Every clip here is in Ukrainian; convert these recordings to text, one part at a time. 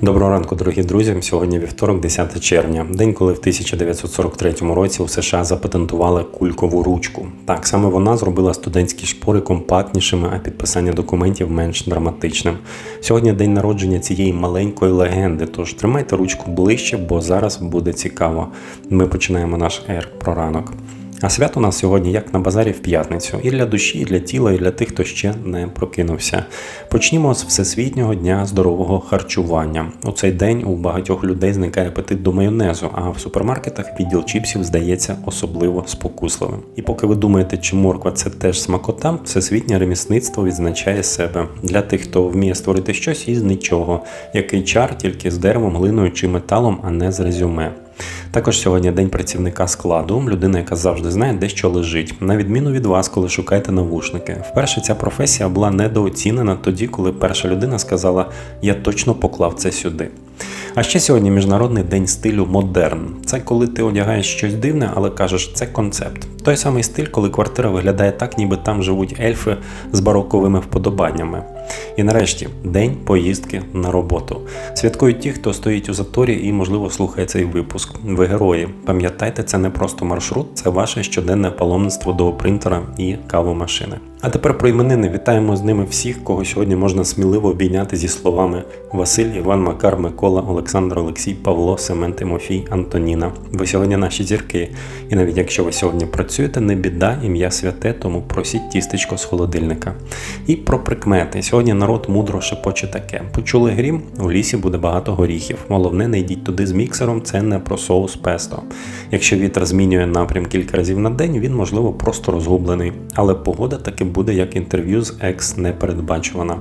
Доброго ранку, дорогі друзі. Сьогодні вівторок, 10 червня, день, коли в 1943 році у США запатентували кулькову ручку. Так саме вона зробила студентські шпори компактнішими, а підписання документів менш драматичним. Сьогодні день народження цієї маленької легенди. Тож тримайте ручку ближче, бо зараз буде цікаво. Ми починаємо наш ер про ранок. А свято у нас сьогодні як на базарі в п'ятницю, і для душі, і для тіла, і для тих, хто ще не прокинувся. Почнімо з Всесвітнього дня здорового харчування. У цей день у багатьох людей зникає апетит до майонезу, а в супермаркетах відділ чіпсів здається особливо спокусливим. І поки ви думаєте, чи морква це теж смакота, всесвітнє ремісництво відзначає себе для тих, хто вміє створити щось із нічого, який чар тільки з деревом, глиною чи металом, а не з резюме. Також сьогодні день працівника складу, людина, яка завжди знає, де що лежить, на відміну від вас, коли шукаєте навушники. Вперше ця професія була недооцінена тоді, коли перша людина сказала: Я точно поклав це сюди. А ще сьогодні міжнародний день стилю модерн. Це коли ти одягаєш щось дивне, але кажеш, це концепт. Той самий стиль, коли квартира виглядає так, ніби там живуть ельфи з бароковими вподобаннями. І нарешті день поїздки на роботу. Святкують ті, хто стоїть у заторі і, можливо, слухає цей випуск. Ви герої. Пам'ятайте, це не просто маршрут, це ваше щоденне паломництво до принтера і кавомашини. А тепер про іменини вітаємо з ними всіх, кого сьогодні можна сміливо обійняти зі словами Василь, Іван, Макар, Микола, Олександр, Олексій, Павло, Семен, Тимофій, Антоніна. Ви сьогодні наші зірки. І навіть якщо ви сьогодні працюєте, не біда, ім'я святе, тому просіть тістечко з холодильника. І про прикмети. Сьогодні народ мудро шепоче таке. Почули грім, у лісі буде багато горіхів. Головне, не йдіть туди з міксером, це не про соус песто. Якщо вітер змінює напрям кілька разів на день, він можливо просто розгублений. Але погода таки буде як інтерв'ю з екс непередбачувана.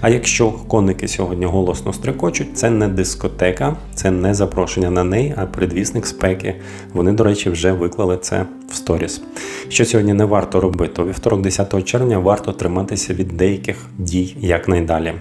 А якщо коники сьогодні голосно стрекочуть, це не дискотека, це не запрошення на неї, а предвісник спеки. Вони, до речі, вже виклали це в сторіс. Що сьогодні не варто робити? У вівторок, 10 червня, варто триматися від деяких дій якнайдалі.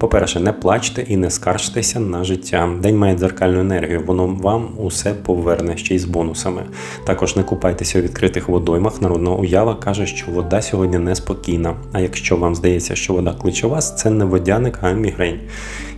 По-перше, не плачте і не скаржтеся на життя. День має дзеркальну енергію, воно вам усе поверне ще й з бонусами. Також не купайтеся у відкритих водоймах. Народна уява каже, що вода сьогодні неспокійна. А якщо вам здається, що вода кличе вас, це не водяник, а мігрень.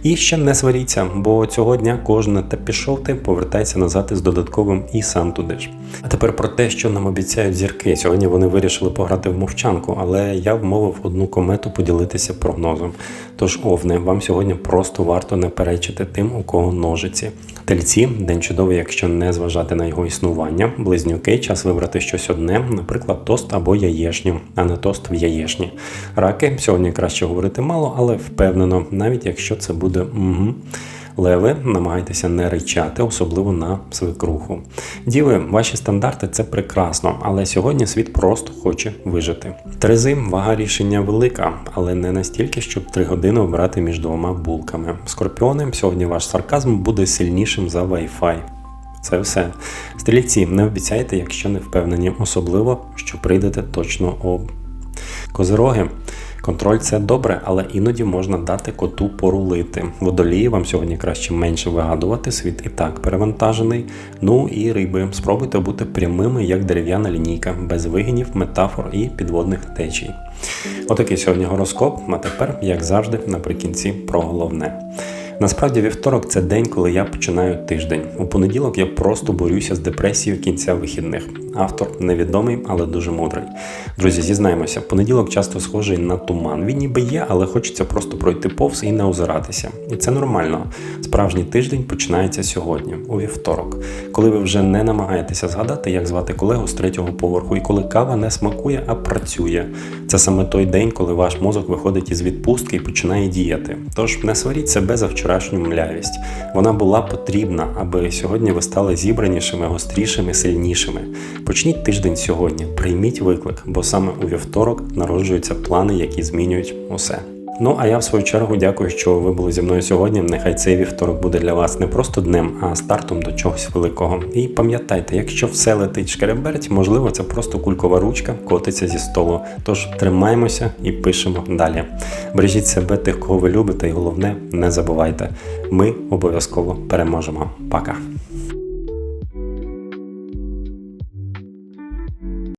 І ще не сваріться, бо цього дня кожен та пішов ти повертається назад із додатковим і сам туди ж. А тепер про те, що нам обіцяють зірки. Сьогодні вони вирішили пограти в мовчанку, але я вмовив одну комету поділитися прогнозом. Тож, овни, вам сьогодні просто варто не перечити тим, у кого ножиці. Тельці день чудовий, якщо не зважати на його існування. Близнюки час вибрати щось одне, наприклад, тост або яєшню, а не тост в яєшні. Раки сьогодні краще говорити мало, але впевнено, навіть якщо це буде угу. Леви, намагайтеся не ричати, особливо на свекруху. Діви, ваші стандарти це прекрасно, але сьогодні світ просто хоче вижити. Терези, вага рішення велика, але не настільки, щоб три години обирати між двома булками. Скорпіони, сьогодні ваш сарказм буде сильнішим за Wi-Fi. Це все. Стрільці, не обіцяйте, якщо не впевнені, особливо, що прийдете точно об. Козироги. Контроль це добре, але іноді можна дати коту порулити. Водолії вам сьогодні краще менше вигадувати, світ і так перевантажений. Ну і риби. Спробуйте бути прямими, як дерев'яна лінійка, без вигинів, метафор і підводних течій. Отакий сьогодні гороскоп, а тепер, як завжди, наприкінці про головне. Насправді вівторок це день, коли я починаю тиждень. У понеділок я просто борюся з депресією кінця вихідних. Автор невідомий, але дуже мудрий. Друзі, зізнаємося, понеділок часто схожий на туман. Він ніби є, але хочеться просто пройти повз і не озиратися. І це нормально. Справжній тиждень починається сьогодні, у вівторок, коли ви вже не намагаєтеся згадати, як звати колегу з третього поверху, і коли кава не смакує, а працює. Це саме той день, коли ваш мозок виходить із відпустки і починає діяти. Тож не сваріть себе за вчорашню млявість. Вона була потрібна, аби сьогодні ви стали зібранішими, гострішими, сильнішими. Почніть тиждень сьогодні, прийміть виклик, бо саме у вівторок народжуються плани, які змінюють усе. Ну а я в свою чергу дякую, що ви були зі мною сьогодні. Нехай цей вівторок буде для вас не просто днем, а стартом до чогось великого. І пам'ятайте, якщо все летить шкереберть, можливо, це просто кулькова ручка котиться зі столу. Тож тримаємося і пишемо далі. Бережіть себе, тих, кого ви любите, і головне, не забувайте, ми обов'язково переможемо. Пока!